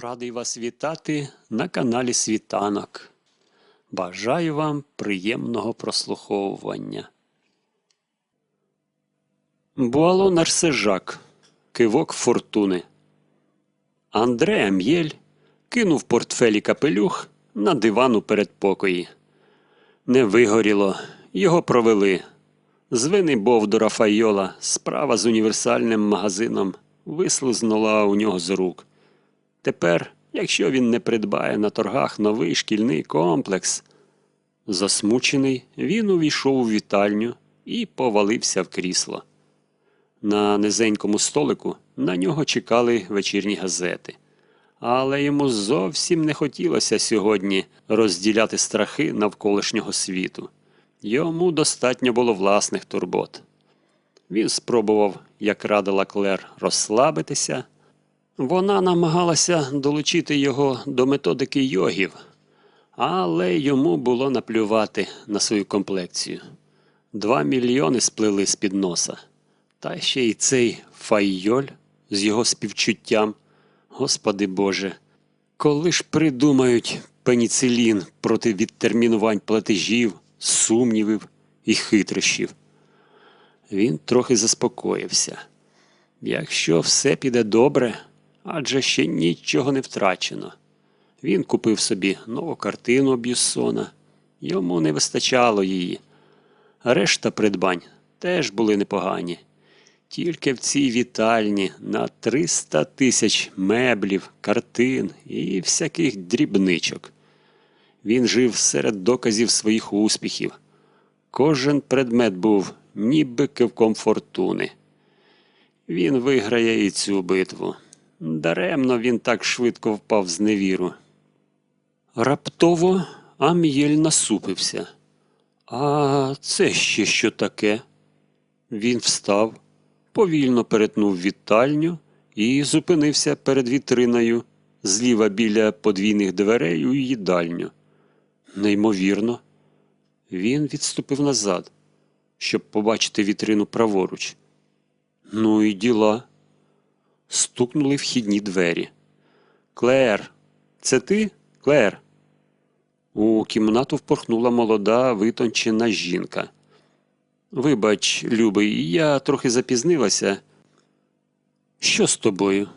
Радий вас вітати на каналі Світанок. Бажаю вам приємного прослуховування. Буало Нарсежак. Кивок фортуни. Андре Ам'єль кинув портфелі капелюх на диван у передпокої. Не вигоріло, його провели. З вини Бовдора Файола справа з універсальним магазином вислизнула у нього з рук. Тепер, якщо він не придбає на торгах новий шкільний комплекс, засмучений, він увійшов у вітальню і повалився в крісло. На низенькому столику на нього чекали вечірні газети. Але йому зовсім не хотілося сьогодні розділяти страхи навколишнього світу. Йому достатньо було власних турбот. Він спробував, як радила Клер, розслабитися. Вона намагалася долучити його до методики йогів, але йому було наплювати на свою комплекцію. Два мільйони сплили з-під носа. Та ще й цей файйоль з його співчуттям. Господи Боже, коли ж придумають пеніцилін проти відтермінувань платежів, сумнівів і хитрощів? Він трохи заспокоївся. Якщо все піде добре, адже ще нічого не втрачено. Він купив собі нову картину Б'юссона. Йому не вистачало її. Решта придбань теж були непогані. Тільки в цій вітальні на 300 тисяч меблів, картин і всяких дрібничок. Він жив серед доказів своїх успіхів. Кожен предмет був ніби кивком фортуни. Він виграє і цю битву. Даремно він так швидко впав з невіру. Раптово Ам'єль насупився. А це ще що таке? Він встав, повільно перетнув вітальню і зупинився перед вітриною зліва біля подвійних дверей у їдальню. Неймовірно, він відступив назад, щоб побачити вітрину праворуч. Ну і діла. Стукнули вхідні двері. Клер, це ти, Клер? У кімнату впорхнула молода витончена жінка. Вибач, любий, я трохи запізнилася. Що з тобою?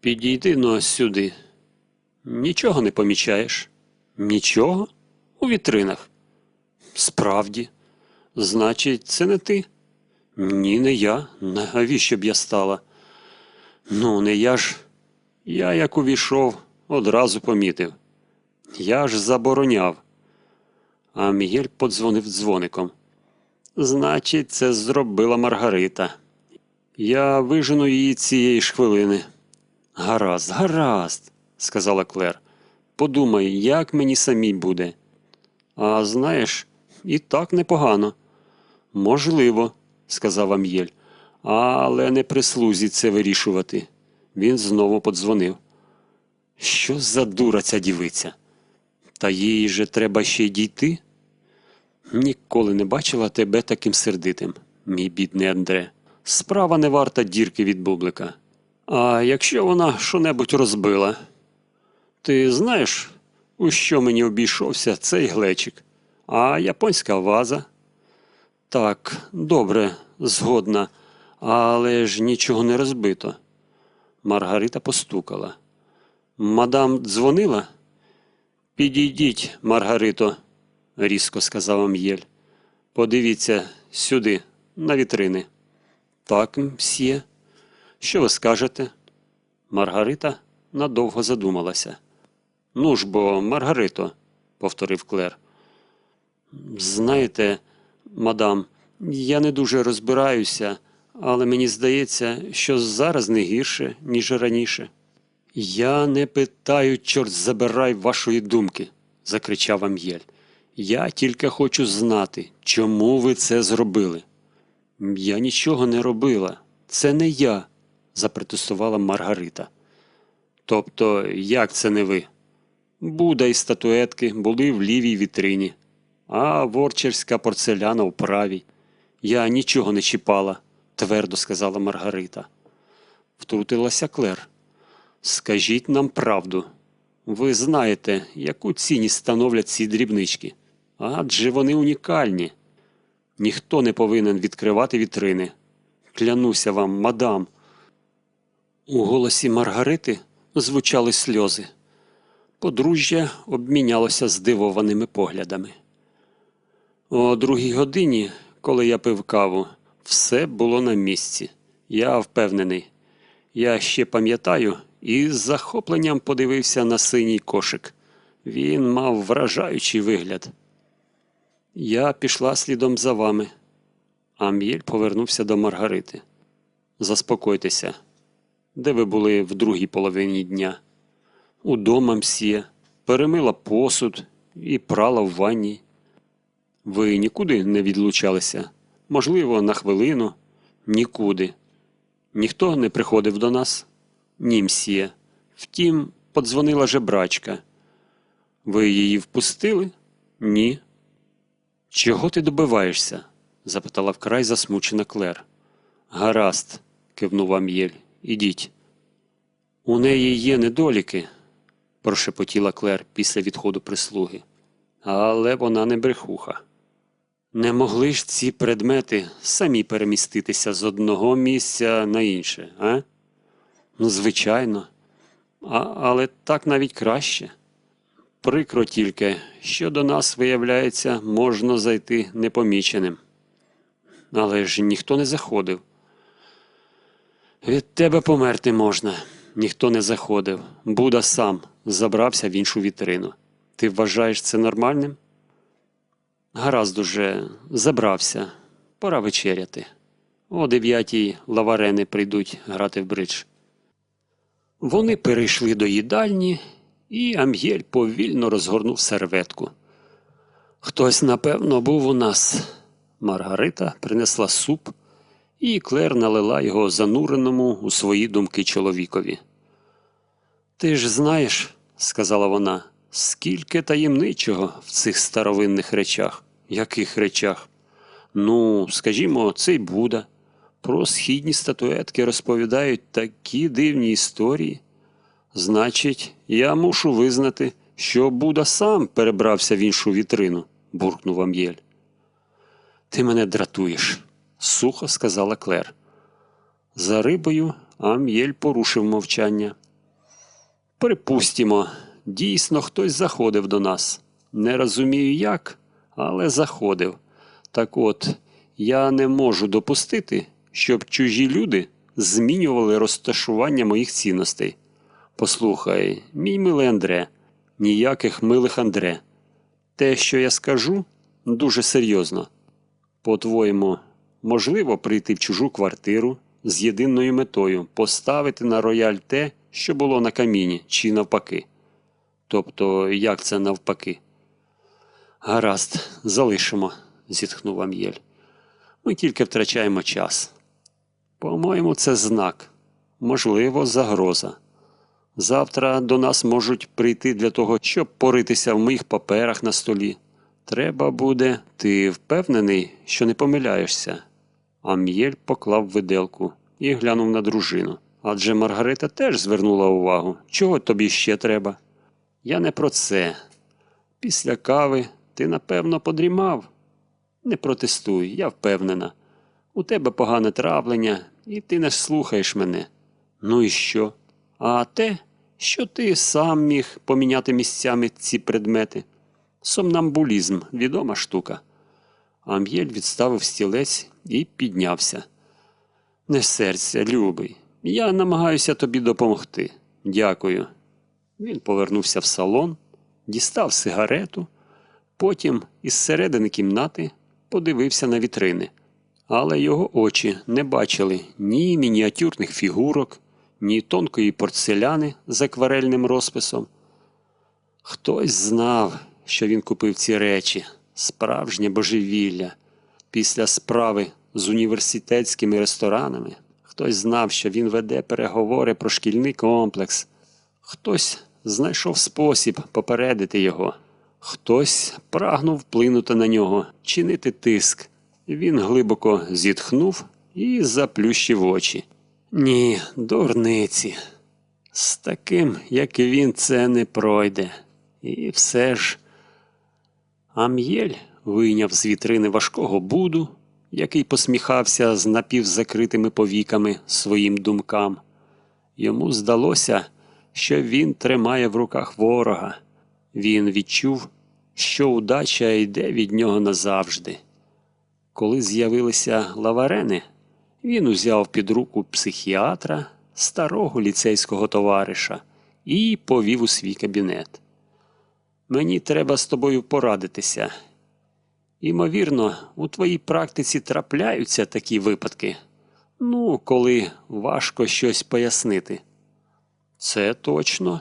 Підійди но сюди. Нічого не помічаєш? Нічого? У вітринах. Справді. Значить, це не ти? Ні, не я. Навіщо б я стала? Ну, не я ж. Я, як увійшов, одразу помітив. Я ж забороняв. А Мігель подзвонив дзвоником. Значить, це зробила Маргарита. Я вижену її цієї ж хвилини. Гаразд, гаразд, сказала Клер. Подумай, як мені самій буде. А знаєш, і так непогано. Можливо, сказав Ам'єль, але не прислузі це вирішувати. Він знову подзвонив. Що за дура ця дівиця? Та їй же треба ще й дійти? Ніколи не бачила тебе таким сердитим, мій бідний Андре. Справа не варта дірки від бублика. А якщо вона що-небудь розбила? Ти знаєш, у що мені обійшовся цей глечик? А японська ваза? Так, добре, згодна, але ж нічого не розбито. Маргарита постукала. Мадам дзвонила? Підійдіть, Маргарито, різко сказав М'єль. Подивіться сюди, на вітрини. Так, мсьє. Що ви скажете? Маргарита надовго задумалася. Ну ж бо, Маргарито, повторив Клер. Знаєте, мадам, я не дуже розбираюся, але мені здається, що зараз не гірше, ніж раніше. Я не питаю, чорт забирай вашої думки, закричав Ам'єль. Я тільки хочу знати, чому ви це зробили. Я нічого не робила. Це не я, запротестувала Маргарита. Тобто, як це не ви? Буда і статуетки були в лівій вітрині, а ворчерська порцеляна у правій. Я нічого не чіпала, твердо сказала Маргарита. Втрутилася Клер. Скажіть нам правду. Ви знаєте, яку цінність становлять ці дрібнички. Адже вони унікальні. Ніхто не повинен відкривати вітрини. Клянуся вам, мадам. У голосі Маргарити звучали сльози. Подружжя обмінялося здивованими поглядами. О другій годині, коли я пив каву, все було на місці. Я впевнений. Я ще пам'ятаю і з захопленням подивився на синій кошик. Він мав вражаючий вигляд. Я пішла слідом за вами. Ам'єль повернувся до Маргарити. Заспокойтеся. Де ви були в другій половині дня? Удома мсьє, перемила посуд і прала в ванні. Ви нікуди не відлучалися? Можливо, на хвилину? Нікуди. Ніхто не приходив до нас? Ні, мсьє. Втім, подзвонила жебрачка. Ви її впустили? Ні. Чого ти добиваєшся? запитала вкрай засмучена Клер. Гаразд, кивнув Ам'єль. Ідіть. У неї є недоліки, прошепотіла Клер після відходу прислуги. Але вона не брехуха. Не могли ж ці предмети самі переміститися з одного місця на інше, а? Ну, звичайно. А, але так навіть краще. Прикро тільки, що до нас, виявляється, можна зайти непоміченим. Але ж ніхто не заходив. Від тебе померти можна. Ніхто не заходив. Буда сам забрався в іншу вітрину. Ти вважаєш це нормальним? Гаразд уже забрався. Пора вечеряти. О дев'ятій лаварени прийдуть грати в бридж. Вони перейшли до їдальні, і Ам'єль повільно розгорнув серветку. Хтось, напевно, був у нас. Маргарита принесла суп, і Клер налила його зануреному у свої думки чоловікові. Ти ж знаєш, сказала вона, скільки таємничого в цих старовинних речах. Яких речах? Ну, скажімо, цей Буда. Про східні статуетки розповідають такі дивні історії. Значить, я мушу визнати, що Буда сам перебрався в іншу вітрину, буркнув Ам'єль. Ти мене дратуєш, сухо сказала Клер. За рибою Ам'єль порушив мовчання. Припустімо, дійсно хтось заходив до нас. Не розумію як, але заходив. Так от, я не можу допустити, щоб чужі люди змінювали розташування моїх цінностей. Послухай, мій милий Андре, ніяких милих Андре. Те, що я скажу, дуже серйозно. По-твоєму, можливо прийти в чужу квартиру з єдиною метою поставити на рояль те, що було на каміні, чи навпаки. Тобто, як це навпаки? Гаразд, залишимо, зітхнув Ам'єль. Ми тільки втрачаємо час. По-моєму, це знак, можливо, загроза. Завтра до нас можуть прийти для того, щоб поритися в моїх паперах на столі. Треба буде, ти впевнений, що не помиляєшся. Ам'єль поклав виделку і глянув на дружину. Адже Маргарита теж звернула увагу. Чого тобі ще треба? Я не про це. Після кави ти, напевно, подрімав. Не протестуй, я впевнена. У тебе погане травлення, і ти не слухаєш мене. Ну і що? А те, що ти сам міг поміняти місцями ці предмети. Сомнамбулізм відома штука. Ам'єль відставив стілець і піднявся. Не серця, любий. Я намагаюся тобі допомогти. Дякую. Він повернувся в салон, дістав сигарету, потім із середини кімнати подивився на вітрини. Але його очі не бачили ні мініатюрних фігурок, ні тонкої порцеляни з акварельним розписом. Хтось знав, що він купив ці речі, справжнє божевілля. Після справи з університетськими ресторанами. Хтось знав, що він веде переговори про шкільний комплекс. Хтось знайшов спосіб попередити його. Хтось прагнув вплинути на нього, чинити тиск. Він глибоко зітхнув і заплющив очі. Ні, дурниці. З таким, як він, це не пройде. І все ж. Ам'єль вийняв з вітрини важкого буду, який посміхався з напівзакритими повіками своїм думкам. Йому здалося, що він тримає в руках ворога. Він відчув, що удача йде від нього назавжди. Коли з'явилися лаварени, він узяв під руку психіатра, старого ліцейського товариша, і повів у свій кабінет. Мені треба з тобою порадитися. Імовірно, у твоїй практиці трапляються такі випадки. Ну, коли важко щось пояснити. Це точно.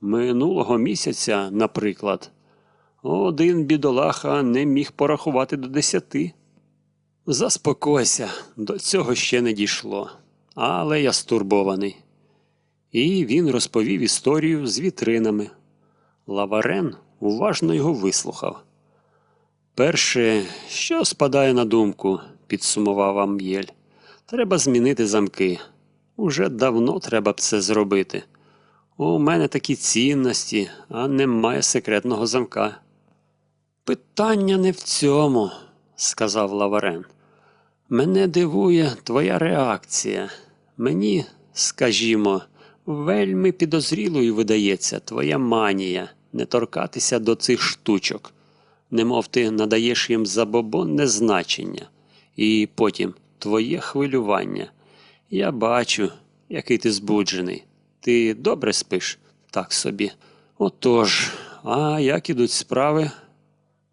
Минулого місяця, наприклад, один бідолаха не міг порахувати до десяти. Заспокойся, до цього ще не дійшло, але я стурбований. І він розповів історію з вітринами. Лаварен уважно його вислухав. Перше, що спадає на думку, підсумував Ам'єль, треба змінити замки. Уже давно треба б це зробити. У мене такі цінності, а немає секретного замка. Питання не в цьому, сказав Лаварен. Мене дивує твоя реакція. Мені, скажімо, вельми підозрілою видається твоя манія не торкатися до цих штучок, немов ти надаєш їм забобонне значення, і потім твоє хвилювання. Я бачу, який ти збуджений. Ти добре спиш? Так собі. Отож, а як ідуть справи?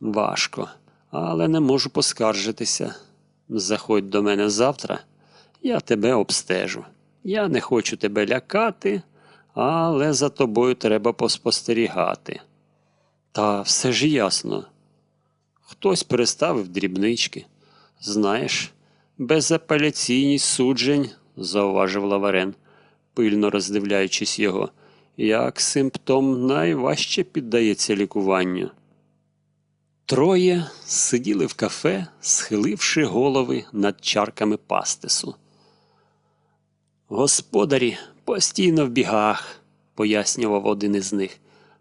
Важко, але не можу поскаржитися. Заходь до мене завтра, я тебе обстежу. Я не хочу тебе лякати, але за тобою треба поспостерігати. Та все ж ясно. Хтось переставив дрібнички. Знаєш, безапеляційність суджень, зауважив Лаварен, пильно роздивляючись його, як симптом найважче піддається лікуванню. Троє сиділи в кафе, схиливши голови над чарками пастису. Господарі постійно в бігах, пояснював один із них.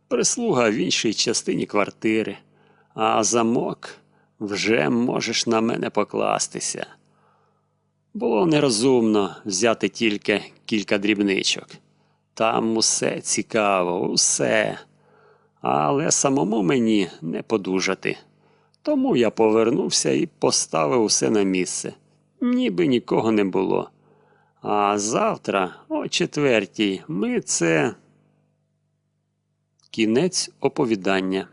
Прислуга в іншій частині квартири, а замок вже можеш на мене покластися. Було нерозумно взяти тільки кілька дрібничок. Там усе цікаво, усе. Але самому мені не подужати. Тому я повернувся і поставив усе на місце, ніби нікого не було. А завтра, о четвертій, ми це. Кінець оповідання.